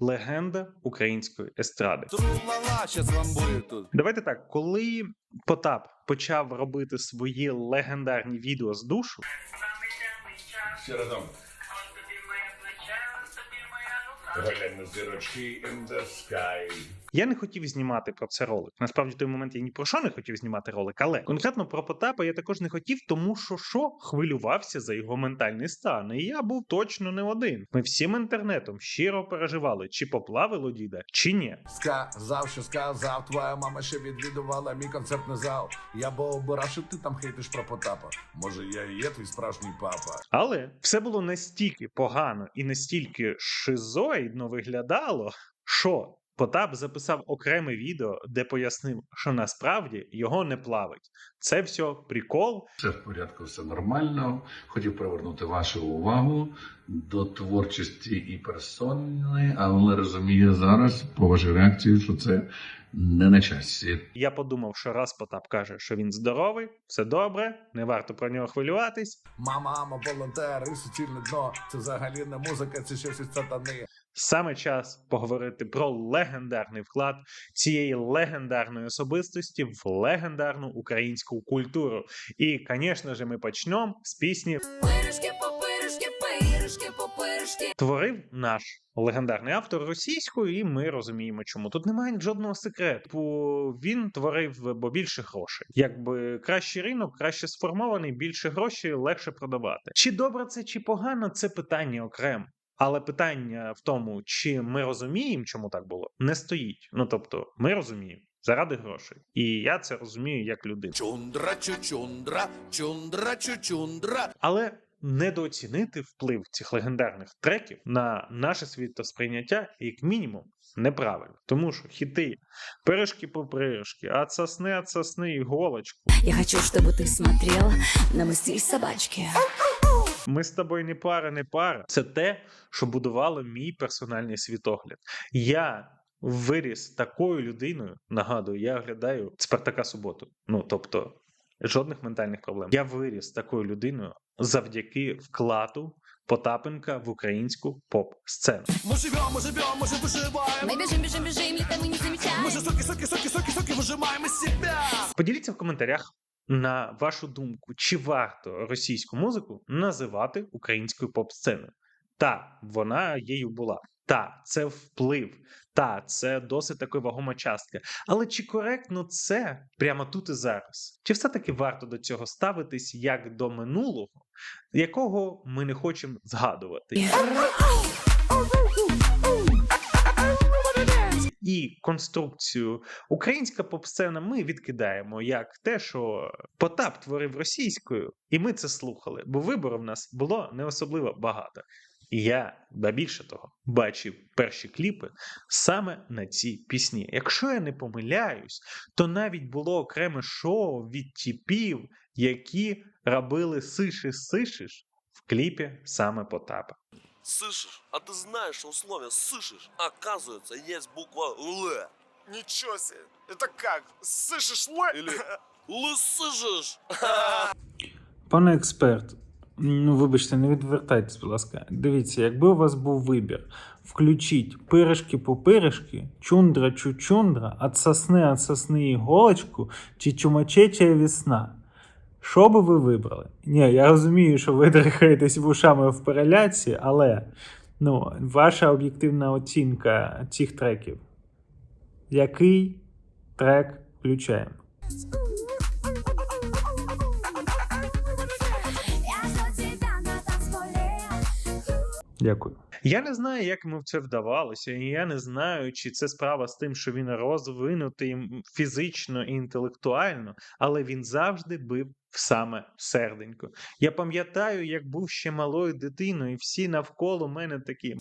легенда української естради. Тру-ла-ла, щас вам буде тут. Давайте так, коли Потап почав робити свої легендарні відео з душу, Всі разом. Глянь на зірочки in the sky. Я не хотів знімати про це ролик. Насправді, в той момент я ні про що не хотів знімати ролик, але конкретно про Потапа я також не хотів, тому що що хвилювався за його ментальний стан. І я був точно не один. Ми всім інтернетом щиро переживали, чи поплавило діда, чи ні. Сказав, що сказав, твоя мама ще відвідувала мій концертний зал. Я бо обирав, що ти там хейтиш про Потапа. Може, я і є твій справжній папа. Але все було настільки погано і настільки шизоїдно виглядало, що Потап записав окреме відео, де пояснив, що насправді його не плавить. Це все прикол. Все в порядку, все нормально. Хотів привернути вашу увагу до творчості і персони, але розумію зараз по вашій реакції, що це не на часі. Я подумав, що раз Потап каже, що він здоровий, все добре, не варто про нього хвилюватись. Мама, мама, волонтер і суцільне дно. Це взагалі не музика, це щось із сатани. Саме час поговорити про легендарний вклад цієї легендарної особистості в легендарну українську культуру. І, звісно ж, ми почнемо з пісні Пиріжки, попиришки, пиріжки, попиришки. творив наш легендарний автор російською, і ми розуміємо, чому тут немає жодного секрету. Бо він творив бо більше грошей. Якби кращий ринок, краще сформований, більше грошей, легше продавати. Чи добре це, чи погано, це питання окремо. Але питання в тому, чи ми розуміємо, чому так було, не стоїть. Ну тобто, ми розуміємо заради грошей, і я це розумію як людина. Чундра, чучундра, чундра, чучундра. Але недооцінити вплив цих легендарних треків на наше світосприйняття, як мінімум, неправильно. Тому що хіти, пирожки по пирожки, от сосни, от сосни, іголочку. Я хочу, чтобы ты смотрел на мой стиль собачки. Ми з тобою не пара, не пара. Це те, що будувало мій персональний світогляд. Я виріс такою людиною. Нагадую, я оглядаю Спартака суботу. Ну тобто, жодних ментальних проблем. Я виріс такою людиною завдяки вкладу Потапенка в українську поп-сцену. Мы живем, мы живем, мы же выживаем. Мы бежим, бежим, бежим, летаем и не замечаем. Мы же соки, соки, соки, соки, соки выжимаем из себя. Поділіться в коментарях. на вашу думку, чи варто російську музику називати українською поп-сценою? Та, вона її була. Та, це вплив. Та, це досить таки вагома частка. Але чи коректно це прямо тут і зараз? Чи все-таки варто до цього ставитись як до минулого, якого ми не хочемо згадувати? І конструкцію українська поп-сцена ми відкидаємо як те, що Потап творив російською, і ми це слухали, бо вибору в нас було не особливо багато. І я, ба більше того, бачив перші кліпи саме на ці пісні. Якщо я не помиляюсь, то навіть було окреме шоу від тіпів, які робили сишиш сишиш в кліпі саме Потапа. Слышишь? А ты знаешь, что условие слышишь? Оказывается, есть буква Л. Ничего себе! Это как? Слышишь, лой? Или Л слышишь? Пане експерт, ну вибачте, не відвертайтесь, будь ласка. Дивіться, якби у вас був вибір, включіть пирожки по пирожки, чундра чучундра, от сосни от сосни іголочку чи чумачеча весна. Що би ви вибрали? Ні, я розумію, що ви трихаєтесь вушами в переляці, але ну, ваша об'єктивна оцінка цих треків. Який трек включаємо? Дякую. Я не знаю, як йому це вдавалося, і я не знаю, чи це справа з тим, що він розвинутий фізично і інтелектуально, але він завжди бив в саме серденько. Я пам'ятаю, як був ще малою дитиною, і всі навколо мене такі. Не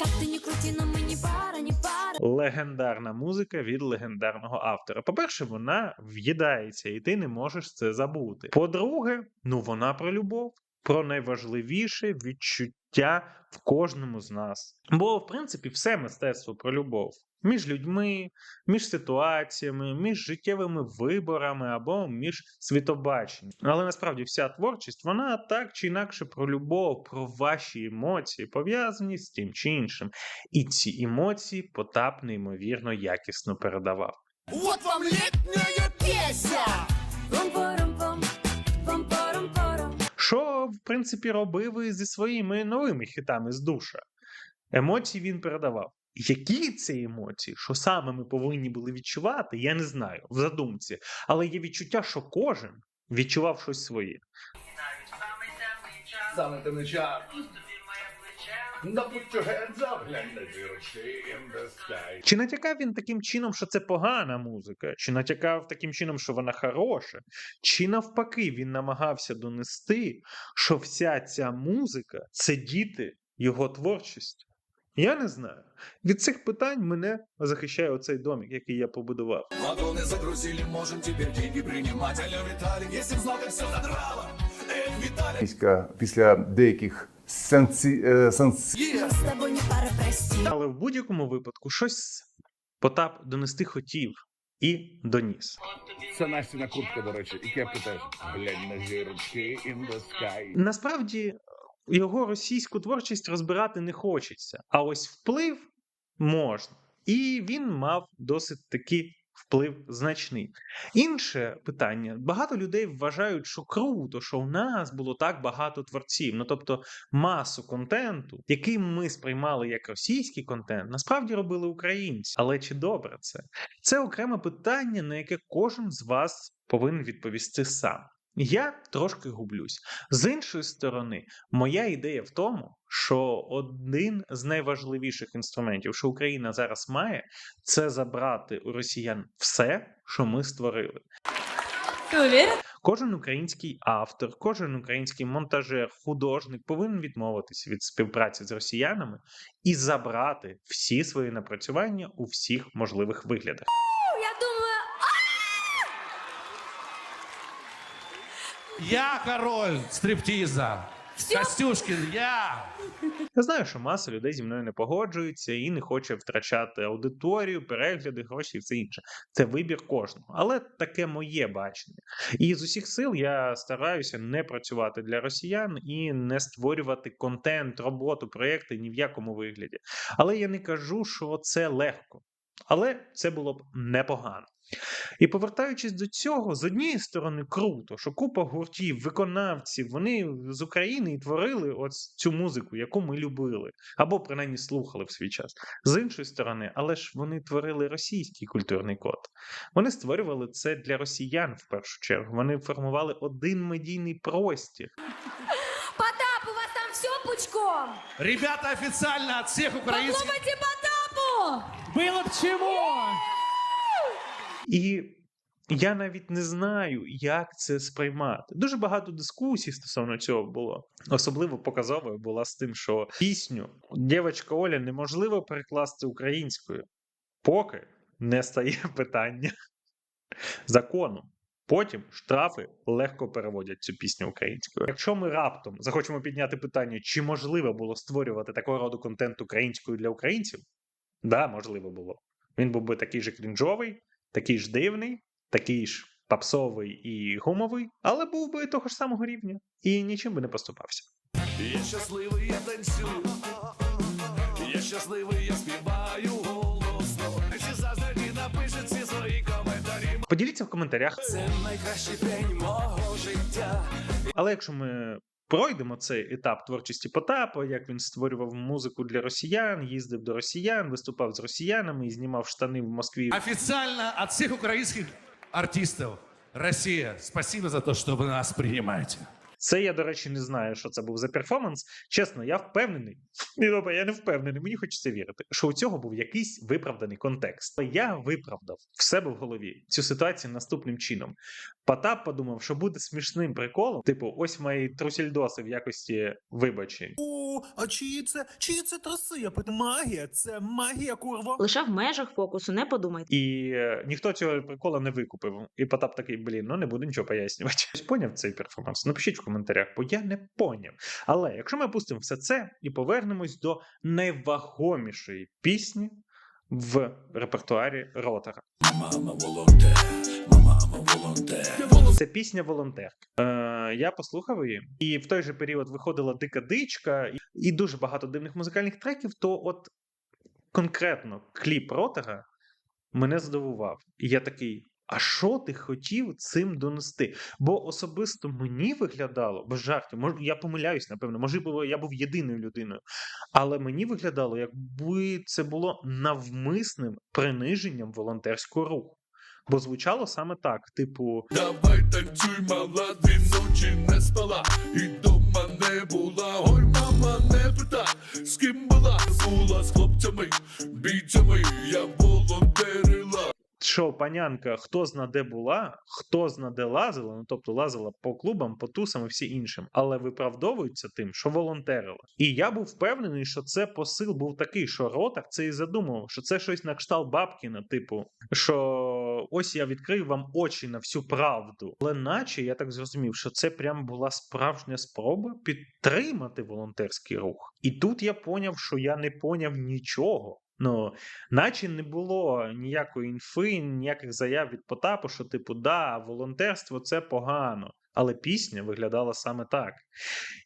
но пара, пара. Легендарна музика від легендарного автора. По-перше, вона в'їдається, і ти не можеш це забути. По-друге, ну вона про любов, про найважливіше відчуття відчуття в кожному з нас. Бо, в принципі, все мистецтво про любов. Між людьми, між ситуаціями, між життєвими виборами або між світобаченням. Але насправді вся творчість вона так чи інакше про любов, про ваші емоції, пов'язані з тим чи іншим. І ці емоції Потап неймовірно якісно передавав. Вот вам летняя песня! Що, в принципі, робив і зі своїми новими хітами з душа. Емоції він передавав. Які це емоції, що саме ми повинні були відчувати, я не знаю в задумці. Але є відчуття, що кожен відчував щось своє. Саме темний час. Да put your hands up, глянь на зірочки in the sky. Чи натякав він таким чином, що це погана музика, чи натякав таким чином, що вона хороша, чи навпаки він намагався донести, що вся ця музика це діти його творчості? Я не знаю. Від цих питань мене захищає оцей домик, який я побудував. Вагоны загрузили, можем теперь деньги принимать. Алло, Виталик, если б как все задрало. Після, після деяких сенсі, е, сенс, Мы с тобой не пара, прости. Але в будь-якому випадку щось Потап донести хотів і доніс. Це Настіна куртка, до речі, і кепка теж. Глянь на зірочки in the sky. Насправді його російську творчість розбирати не хочеться, а ось вплив можна. І він мав досить таки вплив значний. Інше питання: багато людей вважають, що круто, що в нас було так багато творців. Ну тобто масу контенту, який ми сприймали як російський контент, насправді робили українці. Але чи добре це? Це окреме питання, на яке кожен з вас повинен відповісти сам. Я трошки гублюсь. З іншої сторони, моя ідея в тому, що один з найважливіших інструментів, що Україна зараз має, це забрати у росіян все, що ми створили. Кожен український автор, кожен український монтажер, художник повинен відмовитися від співпраці з росіянами і забрати всі свої напрацювання у всіх можливих виглядах. Я думаю, Я король стриптиза. Костюшкин, я. Я знаю, що маса людей зі мною не погоджується і не хоче втрачати аудиторію, перегляди, гроші і все інше. Це вибір кожного. Але таке моє бачення. І з усіх сил я стараюся не працювати для росіян і не створювати контент, роботу, проєкти ні в якому вигляді. Але я не кажу, що це легко. Але це було б непогано. І повертаючись до цього, з однієї сторони, круто, що купа гуртів, виконавців, вони з України і творили от цю музику, яку ми любили, або принаймні слухали в свій час. З іншої сторони, але ж вони творили російський культурний код. Вони створювали це для росіян в першу чергу. Вони формували один медійний простір. Потап, у вас там все пучком? Ребята официально от всех украинских... Було б чому? І я навіть не знаю, як це сприймати. Дуже багато дискусій стосовно цього було. Особливо показовою була з тим, що пісню Дівчинка Оля неможливо перекласти українською, поки не стає питання закону. Потім штрафи легко переводять цю пісню українською. Якщо ми раптом захочемо підняти питання, чи можливо було створювати такого роду контент українською для українців, да, можливо було. Він був би такий же крінжовий, такий ж дивний, такий ж попсовий і гумовий, але був би того ж самого рівня і нічим би не поступався. Я щасливий, я танцюю. Я щасливий, я співаю голосно. Всі зазнаді напишуть всі свої коментарі. Поділіться в коментарях. Це найкращий день мого життя. Але якщо ми пройдемо цей етап творчості Потапа, як він створював музику для росіян, їздив до росіян, виступав з росіянами і знімав штани в Москві. Офіційно від всіх українських артистов. Росія, спасибо за те, що ви нас принимаете. Це я, до речі, не знаю, що це був за перформанс. Чесно, я впевнений. Добре, я не впевнений. Мені хочеться вірити, що у цього був якийсь виправданий контекст. Але я виправдав в себе в голові цю ситуацію наступним чином. Потап подумав, що буде смішним приколом. Типу, ось мої трусільдоси в якості вибачень. О, а чиї це, чиї це траси? Я питаю, магія, це магія, курва. Лише в межах фокусу, не подумайте. І е, ніхто цього прикола не викупив. І Потап такий, блін, ну не буду нічого пояснювати. Поняв цей перформанс? Напишіть в коментарях, бо я не поняв. Але якщо ми опустимо все це і повернемось до найвагомішої пісні в репертуарі Ротера. Мама волонтер, мама волонтер. Це пісня волонтерка. Е, я послухав її, і в той же період виходила дика дичка, і, дуже багато дивних музикальних треків. То, от конкретно кліп Ротера мене здивував. І я такий. А що ти хотів цим донести? Бо особисто мені виглядало без жартів, мож, я помиляюсь, напевно, можливо, я був єдиною людиною. Але мені виглядало, якби це було навмисним приниженням волонтерського руху. Бо звучало саме так: типу, Давай танцюй, мала, дві ночі не спала, і дома не була. Ой, мама, не питай, з ким була, була з хлопцями, бійцями, я волонтерила. Що панянка хто зна де була, хто зна де лазила, ну тобто лазила по клубам, по тусам і всі іншим, але виправдовується тим, що волонтерила. І я був впевнений, що це посил був такий, що Ротар це і задумував, що це щось на кшталт Бабкіна, типу, що ось я відкрив вам очі на всю правду. Але наче я так зрозумів, що це прям була справжня спроба підтримати волонтерський рух. І тут я поняв, що я не поняв нічого. Ну, наче не було ніякої інфи, ніяких заяв від Потапу, що, типу, да, волонтерство це погано. Але пісня виглядала саме так.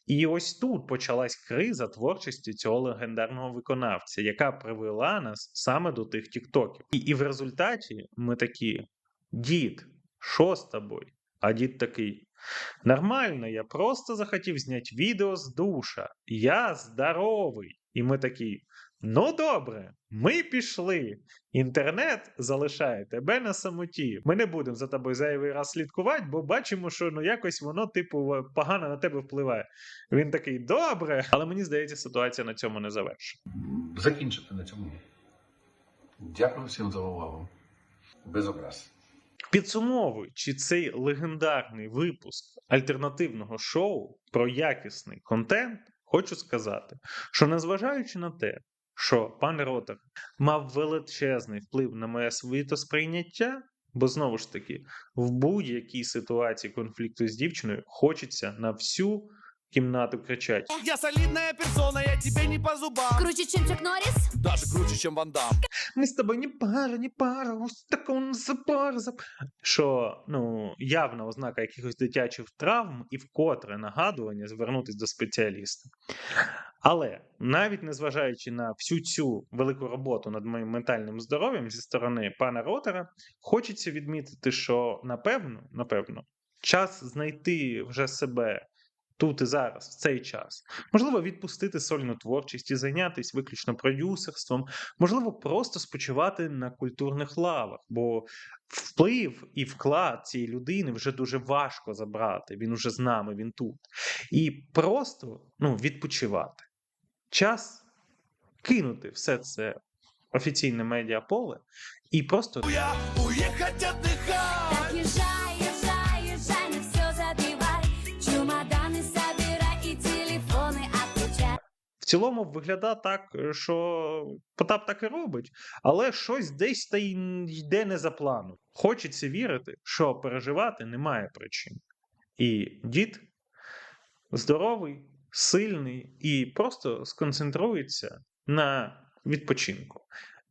І ось тут почалась криза творчості цього легендарного виконавця, яка привела нас саме до тих тіктоків. І, і в результаті ми такі: дід, що з тобою? А дід такий. Нормально, я просто захотів зняти відео з душа. Я здоровий. І ми такі. Ну добре, ми пішли. Інтернет залишає тебе на самоті. Ми не будемо за тобою зайвий раз слідкувати, бо бачимо, що ну якось воно, типу, погано на тебе впливає. Він такий добре, але мені здається, ситуація на цьому не завершена. Закінчити на цьому. Дякую всім за увагу. Без образ. Підсумовуючи цей легендарний випуск альтернативного шоу про якісний контент, хочу сказати, що незважаючи на те, що пан Ротер мав величезний вплив на моє світосприйняття, бо знову ж таки, в будь-якій ситуації конфлікту з дівчиною хочеться на всю кімнату кричати. Я солидная персона, я тебе не по зубам. Круче, чем Чак Норрис? Даже круче, чем Ван Дам. Ми з тобою не пара, не пара, ось такого запар. Що ну, явна ознака якихось дитячих травм і вкотре нагадування звернутися до спеціаліста. Але навіть незважаючи на всю цю велику роботу над моїм ментальним здоров'ям зі сторони пана Ротера, хочеться відмітити, що напевно, напевно, час знайти вже себе тут і зараз, в цей час. Можливо, відпустити сольну творчість і зайнятися виключно продюсерством, можливо, просто спочивати на культурних лавах, бо вплив і вклад цієї людини вже дуже важко забрати. Він уже з нами, він тут. І просто ну, відпочивати Час кинути все це офіційне медіаполе і просто Я уехать отдыхать. Так езжай, езжай, езжай, не все забивай. Чемоданы собирай и телефоны отключай. в цілому виглядає так, що Потап так і робить, але щось десь та й йде не за планом. Хочеться вірити, що переживати немає причин. І дід здоровий, сильний і просто сконцентрується на відпочинку.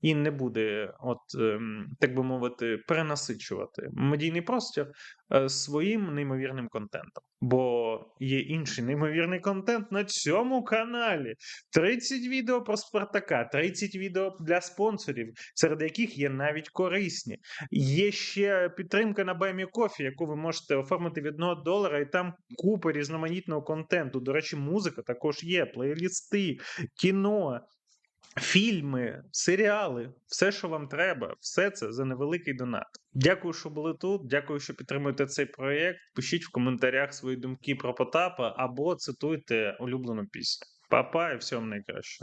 І не буде, от ем, так би мовити, перенасичувати медійний простір е, своїм неймовірним контентом. Бо є інший неймовірний контент на цьому каналі. 30 відео про Спартака, 30 відео для спонсорів, серед яких є навіть корисні. Є ще підтримка на Баймі Кофі, яку ви можете оформити від 1 долара, і там купа різноманітного контенту. До речі, музика також є, плейлісти, кіно. Фільми, серіали, все, що вам треба, все це за невеликий донат. Дякую, що були тут. Дякую, що підтримуєте цей проєкт. Пишіть в коментарях свої думки про Потапа або цитуйте улюблену пісню. Па-па і вам найкращого.